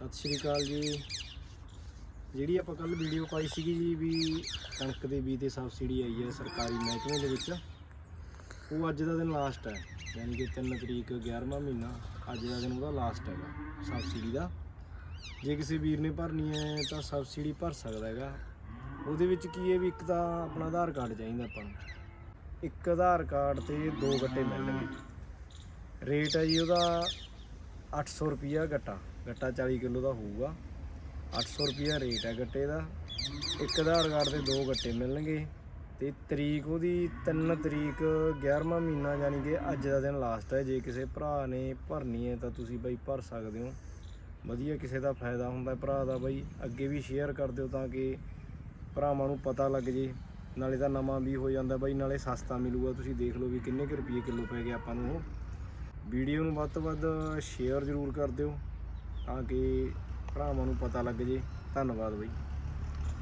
ਸਤਿ ਸ਼੍ਰੀ ਅਕਾਲ ਜੀ। ਜਿਹੜੀ ਆਪਾਂ ਕੱਲ ਵੀਡੀਓ ਪਾਈ ਸੀਗੀ ਜੀ ਵੀ ਕਣਕ ਦੇ ਬੀਜ ਤੇ ਸਬਸਿਡੀ ਆਈ ਹੈ ਸਰਕਾਰੀ ਮਹਿਕਮੇ ਦੇ ਵਿੱਚ, ਉਹ ਅੱਜ ਦਾ ਦਿਨ ਲਾਸਟ ਹੈ। ਯਾਨੀ ਕਿ 3 ਤਰੀਕ 11ਵਾਂ ਮਹੀਨਾ, ਅੱਜ ਦਾ ਦਿਨ ਉਹਦਾ ਲਾਸਟ ਹੈਗਾ ਸਬਸਿਡੀ ਦਾ। ਜੇ ਕਿਸੇ ਵੀਰ ਨੇ ਭਰਨੀ ਹੈ ਤਾਂ ਸਬਸਿਡੀ ਭਰ ਸਕਦਾ ਹੈਗਾ। ਉਹਦੇ ਵਿੱਚ ਕੀ ਹੈ ਵੀ ਇੱਕ ਤਾਂ ਆਪਣਾ ਆਧਾਰ ਕਾਰਡ ਚਾਹੀਦਾ ਆਪਾਂ ਨੂੰ। ਇੱਕ ਆਧਾਰ ਕਾਰਡ ਤੇ ਦੋ ਗੱਟੇ ਮਿਲਣਗੇ। ਰੇਟ ਹੈ ਜੀ ਉਹਦਾ 800 ਰੁਪਿਆ ਗੱਟਾ ਗੱਟਾ 40 ਕਿਲੋ ਦਾ ਹੋਊਗਾ। 800 ਰੁਪਿਆ ਰੇਟ ਹੈ ਗੱਟੇ ਦਾ। ਇੱਕ ਆਧਾਰ ਕਾਰਡ ਦੇ ਦੋ ਗੱਟੇ ਮਿਲਣਗੇ ਤੇ ਤਰੀਕ ਉਹਦੀ 3 ਤਰੀਕ 11ਵਾਂ ਮਹੀਨਾ ਯਾਨੀ ਕਿ ਅੱਜ ਦਾ ਦਿਨ ਲਾਸਟ ਹੈ। ਜੇ ਕਿਸੇ ਭਰਾ ਨੇ ਭਰਨੀ ਹੈ ਤਾਂ ਤੁਸੀਂ ਬਾਈ ਭਰ ਸਕਦੇ ਹੋ। ਵਧੀਆ ਕਿਸੇ ਦਾ ਫਾਇਦਾ ਹੁੰਦਾ ਭਰਾ ਦਾ ਬਾਈ। ਅੱਗੇ ਵੀ ਸ਼ੇਅਰ ਕਰ ਦਿਓ ਤਾਂ ਕਿ ਭਰਾਵਾਂ ਨੂੰ ਪਤਾ ਲੱਗ ਜੇ। ਨਾਲੇ ਤਾਂ ਨਵਾਂ ਵੀ ਹੋ ਜਾਂਦਾ ਬਾਈ, ਨਾਲੇ ਸਸਤਾ ਮਿਲੂਗਾ। ਤੁਸੀਂ ਦੇਖ ਲਓ ਵੀ ਕਿੰਨੇ ਕੁ ਰੁਪਏ ਕਿਲੋ ਪੈ ਗਿਆ ਆਪਾਂ ਨੂੰ। ਉਹ ਵੀਡੀਓ ਨੂੰ ਵੱਧ ਤੋਂ ਵੱਧ ਸ਼ੇਅਰ ਜ਼ਰੂਰ ਕਰ ਦਿਓ ਤਾਂ ਕਿ ਭਰਾਵਾਂ ਨੂੰ ਪਤਾ ਲੱਗ ਜੇ। ਧੰਨਵਾਦ ਬਾਈ।